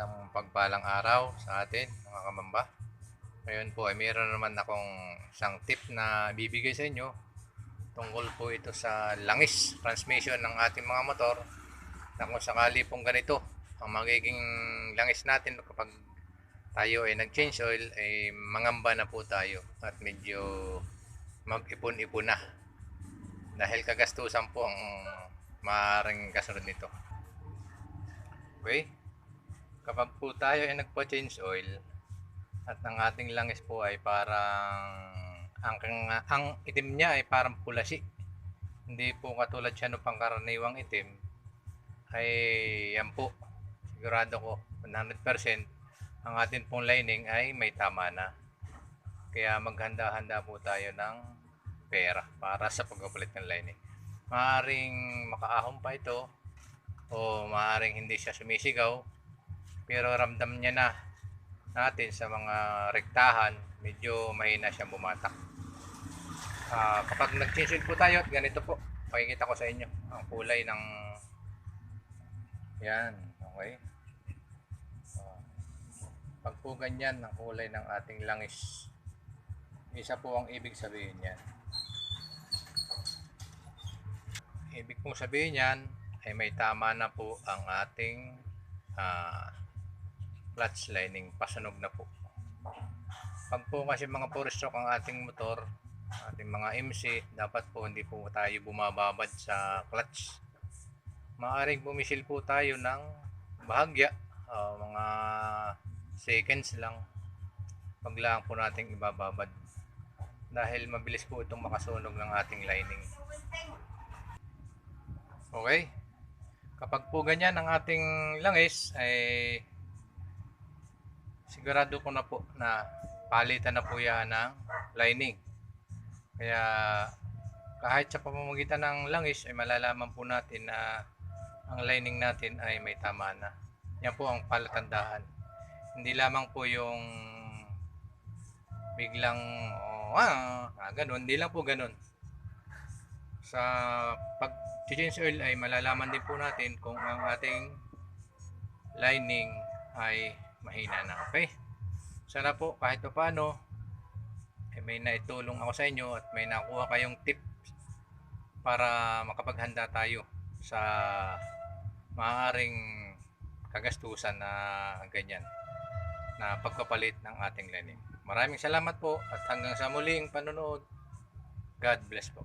Ang pagpalang araw sa atin, mga kamamba. Ngayon po ay mayroon naman akong isang tip na bibigay sa inyo. Tungkol po ito sa langis transmission ng ating mga motor. Na kung sakali pong ganito, ang magiging langis natin kapag tayo ay nag-change oil ay mangamba na po tayo at medyo mag-ipon-ipon na. Dahil kagastusan po ang maaaring kasunod nito. Okay? Kapag po tayo ay nagpa-change oil at ang ating langis po ay parang ang, ang, itim niya ay parang pulasi hindi po katulad siya ng pangkaraniwang itim ay yan po sigurado ko 100% ang atin pong lining ay may tama na. Kaya maghanda-handa po tayo ng pera para sa pagpapalit ng lining. Maaring makaahon pa ito o maaring hindi siya sumisigaw pero ramdam niya na natin sa mga rektahan medyo mahina siyang bumatak. Ah, kapag nag-change po tayo at ganito po. Pakikita ko sa inyo ang kulay ng yan okay. Ah, pag po ganyan ang kulay ng ating langis isa po ang ibig sabihin yan ibig pong sabihin yan ay may tama na po ang ating ah, clutch lining pasunog na po. Pag po kasi mga 4 stroke ang ating motor ating mga MC dapat po hindi po tayo bumababad sa clutch. Maaring bumisil po tayo ng bahagya ah, mga seconds lang. Pag lang po nating ibababad. Dahil mabilis po itong makasunog ng ating lining. Okay? Kapag po ganyan ang ating langis ay sigurado ko na po na palitan na po yan ng lining. Kaya kahit sa pamamagitan ng langis ay malalaman po natin na ang lining natin ay may tama na. Yan po ang palatandaan. Hindi lamang po yung biglang oh, ah, ah, ganun. Hindi lang po ganun. Sa pag change oil ay malalaman din po natin kung ang ating lining ay mahina na. Okay? Sana po kahit pa paano eh, may naitulong ako sa inyo at may nakuha kayong tip para makapaghanda tayo sa maaaring kagastusan na ganyan na pagpapalit ng ating lining. Maraming salamat po at hanggang sa muling panonood. God bless po.